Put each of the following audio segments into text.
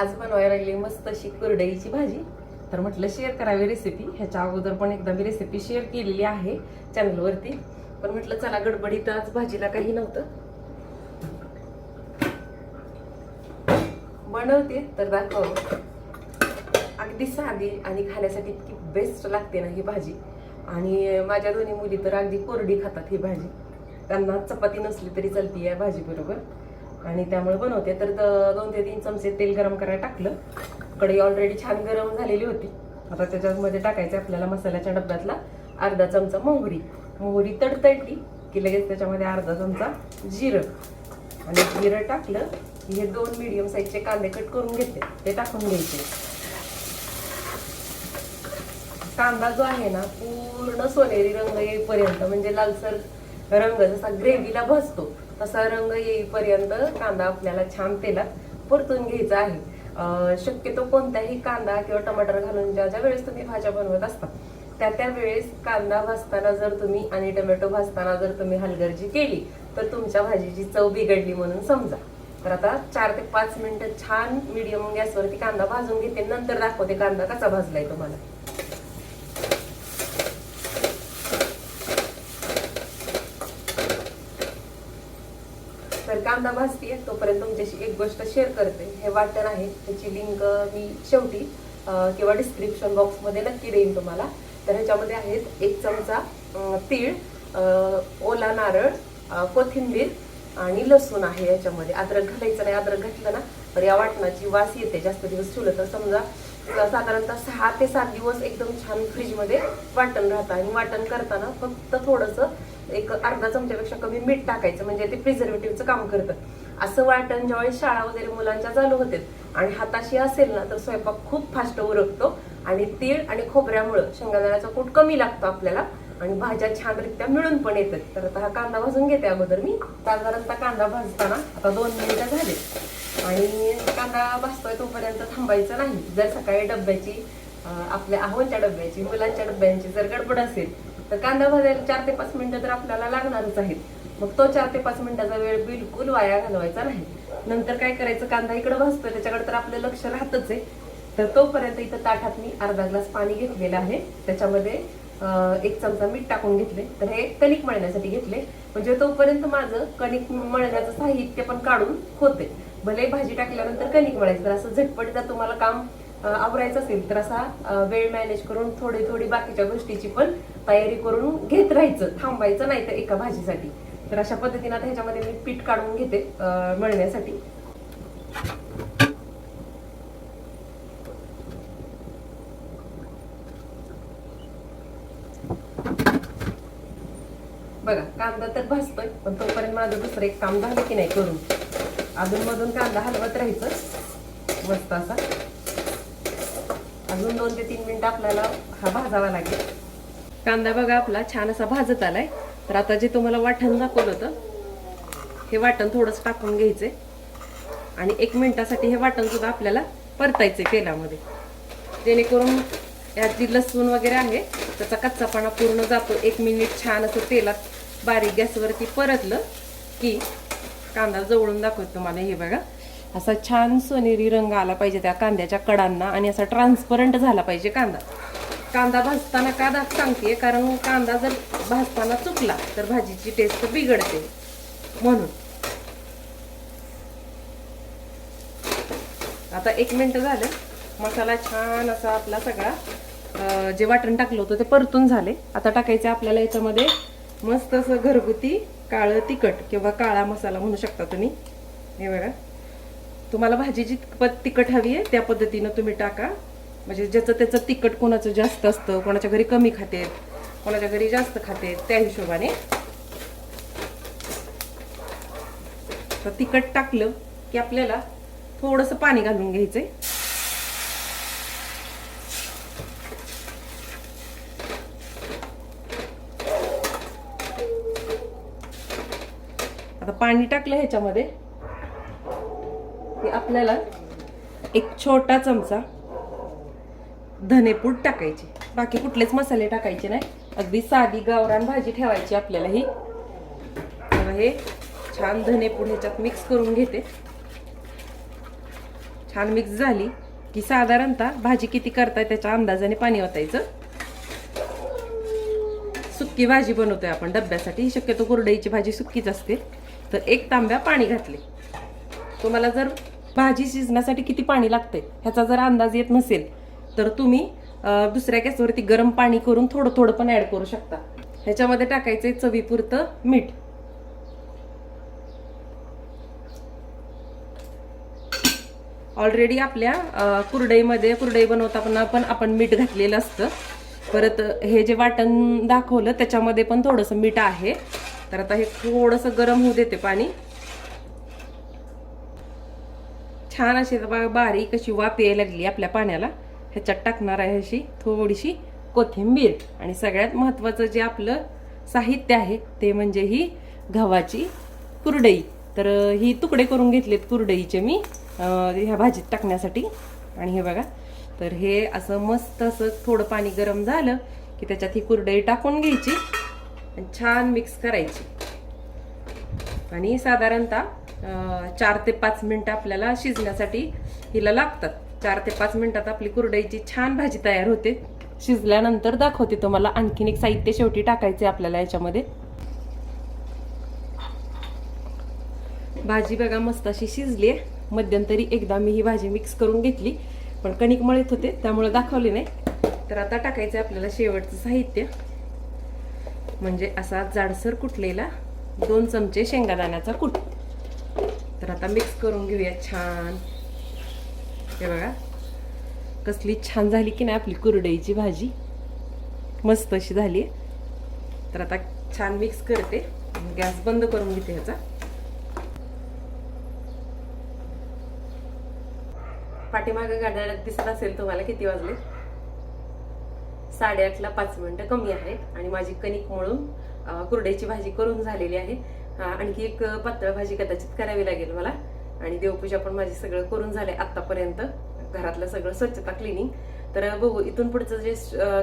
आज बनवायला लागली मस्त अशी कुरडईची भाजी. तर म्हटलं शेअर करावी रेसिपी ह्याच्या अगोदर पण एकदा मी रेसिपी शेअर केलेली आहे चॅनलवरती पण म्हटलं चला गडबडीत आज भाजीला काही नव्हतं. बनवते तर दाखव. अगदी साधी आणि खाण्यासाठी इतकी बेस्ट लागते ना ही भाजी. आणि माझ्या दोन्ही मुली तर अगदी कोरडी खातात ही भाजी. त्यांना चपाती नसली तरी चालती या भाजी बरोबर. आणि त्यामुळे बनवते तर द- दोन ते तीन चमचे तेल गरम करायला टाकलं. कढई ऑलरेडी छान गरम झालेली होती. आता त्याच्यामध्ये टाकायचं आपल्याला मसाल्याच्या डब्यातला अर्धा चमचा मोहरी. मोहरी तडतडली की लगेच त्याच्यामध्ये अर्धा चमचा जिरं. आणि जिरं टाकलं की हे दोन मिडियम साईजचे कांदे कट करून घेते. ते टाकून घ्यायचे. कांदा जो आहे ना पूर्ण सोनेरी रंग येईपर्यंत म्हणजे लालसर रंग जसा ग्रेव्हीला भसतो तसा रंग येईपर्यंत कांदा आपल्याला छान तेलात परतून घ्यायचा आहे. शक्यतो कोणताही कांदा किंवा टमाटर घालून ज्या ज्या वेळेस तुम्ही भाज्या बनवत असता त्या त्या वेळेस कांदा भाजताना जर तुम्ही आणि टोमॅटो भाजताना जर तुम्ही हलगर्जी केली तर तुमच्या भाजीची चव बिघडली म्हणून समजा. तर आता चार ते पाच मिनिटं छान मिडियम गॅसवरती कांदा भाजून घेते नंतर दाखवते कांदा कसा भाजलाय तुम्हाला तर कांदा भाजतीये तोपर्यंत तुमच्याशी एक गोष्ट शेअर करते. हे वाटण आहे. त्याची लिंक मी शेवटी किंवा डिस्क्रिप्शन बॉक्समध्ये नक्की देईन तुम्हाला. तर ह्याच्यामध्ये आहेत एक चमचा तीळ ओला नारळ कोथिंबीर आणि लसूण आहे याच्यामध्ये. अद्रक घालायचं नाही. अद्रक घातलं ना तर या वाटणाची वास येते. जास्त दिवस ठेवलं तर समजा साधारणतः सहा ते सात दिवस एकदम छान फ्रीजमध्ये वाटण राहतं. आणि वाटण करताना फक्त थोडंसं एक अर्धा चमच्यापेक्षा कमी मीठ टाकायचं. म्हणजे ते प्रिझर्वेटिव्हचं काम करतं. असं वाटण ज्यावेळेस शाळा वगैरे मुलांच्या चालू होते आणि हाताशी असेल ना तर स्वयंपाक खूप फास्ट उरकतो. आणि तीळ आणि खोबऱ्यामुळं शेंगादाण्याचा कूट कमी लागतो आपल्याला. आणि भाज्या छानरित्या मिळून पण येतात. तर आता हा कांदा भाजून घेते अगोदर मी. साधारणतः कांदा भाजताना आता दोन मिनिटं झाले. आणि कांदा भाजतोय तोपर्यंत थांबायचं नाही. जर सकाळी डब्याची आपल्या आहोंच्या डब्याची मुलांच्या डब्यांची जर गडबड असेल तर कांदा भाजायला चार ते पाच मिनिटं तर आपल्याला लागणारच आहेत. मग तो चार ते पाच मिनिटाचा वेळ बिलकुल वाया घालवायचा नाही. नंतर काय करायचं? कांदा इकडे भाजतोय त्याच्याकडे तर आपलं लक्ष राहतच आहे. तर तोपर्यंत इथं ताटात मी अर्धा ग्लास पाणी घेतलेलं आहे. त्याच्यामध्ये एक चमचा मीठ टाकून घेतले तर हे कणिक मळण्यासाठी घेतले म्हणजे तोपर्यंत माझं कणिक मळण्याचं साहित्य पण काढून होते भले भाजी टाकल्यानंतर कणिक मळायचं तर असं झटपट जर तुम्हाला काम आवरायचं असेल तर असा वेळ मॅनेज करून थोडी थोडी बाकीच्या गोष्टीची पण तयारी करून घेत राहायचं थांबायचं नाही तर एका भाजीसाठी. तर अशा पद्धतीने आता ह्याच्यामध्ये मी पीठ काढून घेते मळण्यासाठी. बघा कांदा तर भाजतोय पण तोपर्यंत माझं दुसरं एक काम झालं की नाही करून अधूनमधून कांदा हलवत राहायचं. मस्त असा. अजून दोन ते तीन मिनिट आपल्याला हा भाजावा लागेल. कांदा बघा आपला छान असा भाजत आलाय. तर आता जे तुम्हाला वाटण दाखवलं होतं हे वाटण थोडंसं टाकून घ्यायचे. आणि एक मिनिटासाठी हे वाटण सुद्धा आपल्याला परतायचे तेलामध्ये. जेणेकरून यात जी लसूण वगैरे आहे त्याचा कच्चापणा पूर्ण जातो. एक मिनिट छान असं तेलात बारीक गॅसवरती परतलं की कांदा जवळून दाखवत तुम्हाला हे बघा. असा छान सोनेरी रंग आला पाहिजे त्या कांद्याच्या कडांना आणि असा ट्रान्सपरंट झाला पाहिजे कांदा. कांदा भाजताना का दाख सांगते कारण कांदा जर भाजताना चुकला तर भाजीची टेस्ट बिघडते. म्हणून. आता एक मिनटं झालं. मसाला छान असा आपला सगळा जे वाटण टाकलं होतं ते परतून झाले. आता टाकायचे आपल्याला याच्यामध्ये मस्त असं घरगुती काळं तिखट किंवा काळा मसाला म्हणू शकता तुम्ही. हे बघा. तुम्हाला भाजी जी तिखट हवी आहे त्या पद्धतीनं तुम्ही टाका. म्हणजे ज्याचं त्याचं तिखट कोणाचं जास्त असतं कोणाच्या घरी कमी खाते कोणाच्या घरी जास्त खाते त्या हिशोबाने. तर तिखट टाकलं की आपल्याला थोडंसं पाणी घालून घ्यायचं आहे पाणी टाकलं ह्याच्यामध्ये. की आपल्याला एक छोटा चमचा धनेपूड टाकायची. बाकी कुठलेच मसाले टाकायचे नाही. अगदी साधी गावरान भाजी ठेवायची आपल्याला ही. तर हे छान धनेपूड ह्याच्यात मिक्स करून घेते. छान मिक्स झाली की साधारणतः भाजी किती करताय त्याच्या अंदाजाने पाणी ओतायचं. सुक्की भाजी बनवतोय आपण डब्यासाठी. शक्यतो कुरडईची भाजी सुक्कीच असते. तर एक तांब्या पाणी घातले. तुम्हाला जर भाजी शिजण्यासाठी किती पाणी लागते ह्याचा जर अंदाज येत नसेल तर तुम्ही दुसऱ्या गॅसवरती गरम पाणी करून थोडं थोडं पण ऍड करू शकता. ह्याच्यामध्ये टाकायचंय चवीपुरतं मीठ. ऑलरेडी आपल्या कुरडईमध्ये कुरडई बनवताना पण आपण मीठ घातलेलं असतं. परत हे जे वाटण दाखवलं त्याच्यामध्ये पण थोडंसं मीठ आहे. तर आता हे थोडंसं गरम होऊ देते पाणी. छान अशी बा- बारीक अशी वाफ यायला लागली आपल्या पाण्याला. ह्याच्यात टाकणार आहे अशी थोडीशी कोथिंबीर. आणि सगळ्यात महत्वाचं जे आपलं साहित्य आहे ते म्हणजे ही गव्हाची कुरडई. तर ही तुकडे करून घेतलेत कुरडईचे मी ह्या भाजीत टाकण्यासाठी. आणि हे बघा तर हे असं मस्त असं थोडं पाणी गरम झालं की त्याच्यात ही कुरडई टाकून घ्यायची. आणि छान मिक्स करायची. आणि साधारणतः चार ते पाच मिनिटं आपल्याला शिजण्यासाठी हिला लागतात. चार ते पाच मिनटात आपली कुरडईची छान भाजी तयार होते. शिजल्यानंतर दाखवते तुम्हाला आणखीन एक साहित्य शेवटी टाकायचे आपल्याला याच्यामध्ये. भाजी बघा मस्त अशी शिजली आहे. मध्यंतरी एकदा मी ही भाजी मिक्स करून घेतली पण कणिक मळत होते त्यामुळे दाखवली नाही. तर आता टाकायचं आपल्याला शेवटचं साहित्य. म्हणजे असा जाडसर कुटलेला दोन चमचे शेंगादाण्याचा कूट. तर आता मिक्स करून घेऊया छान. हे बघा कसली छान झाली की नाही आपली कुरडईची भाजी. मस्त अशी झाली. तर आता छान मिक्स करते. गॅस बंद करून घेते ह्याचा. पाठीमागं गाड्याला दिसत असेल तुम्हाला किती वाजले? साडेआठला पाच मिनिटं कमी आहेत आणि माझी कणिक मळून कुरड्याची भाजी करून झालेली आहे. आणखी एक पातळ भाजी कदाचित करावी लागेल मला. आणि देवपूजा पण माझी सगळं करून झालंय आत्तापर्यंत. घरातलं सगळं स्वच्छता क्लिनिंग तर बघू इथून पुढचं जे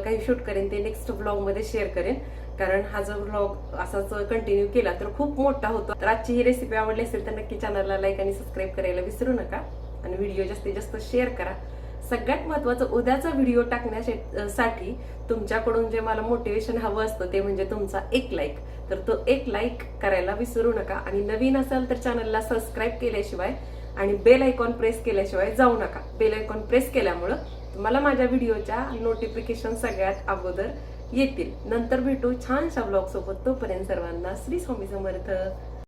काही शूट करेन ते नेक्स्ट ब्लॉगमध्ये शेअर करेन. कारण हा जो ब्लॉग असाच कंटिन्यू केला तर खूप मोठा होतो. तर आजची ही रेसिपी आवडली असेल तर नक्की चॅनलला लाईक आणि सबस्क्राईब करायला विसरू नका. आणि व्हिडिओ जास्तीत जास्त शेअर करा. सगळ्यात महत्वाचं उद्याचा व्हिडिओ टाकण्यासाठी तुमच्याकडून जे मला मोटिवेशन हवं असतं ते म्हणजे तुमचा एक लाईक तर तो एक लाईक करायला विसरू नका आणि नवीन असाल तर चॅनलला सबस्क्राईब केल्याशिवाय आणि बेल आयकॉन प्रेस केल्याशिवाय जाऊ नका. बेल आयकॉन प्रेस केल्यामुळं तुम्हाला माझ्या व्हिडिओच्या नोटिफिकेशन सगळ्यात अगोदर येतील. नंतर भेटू छानशा ब्लॉग सोबत. तोपर्यंत सर्वांना श्री स्वामी समर्थ.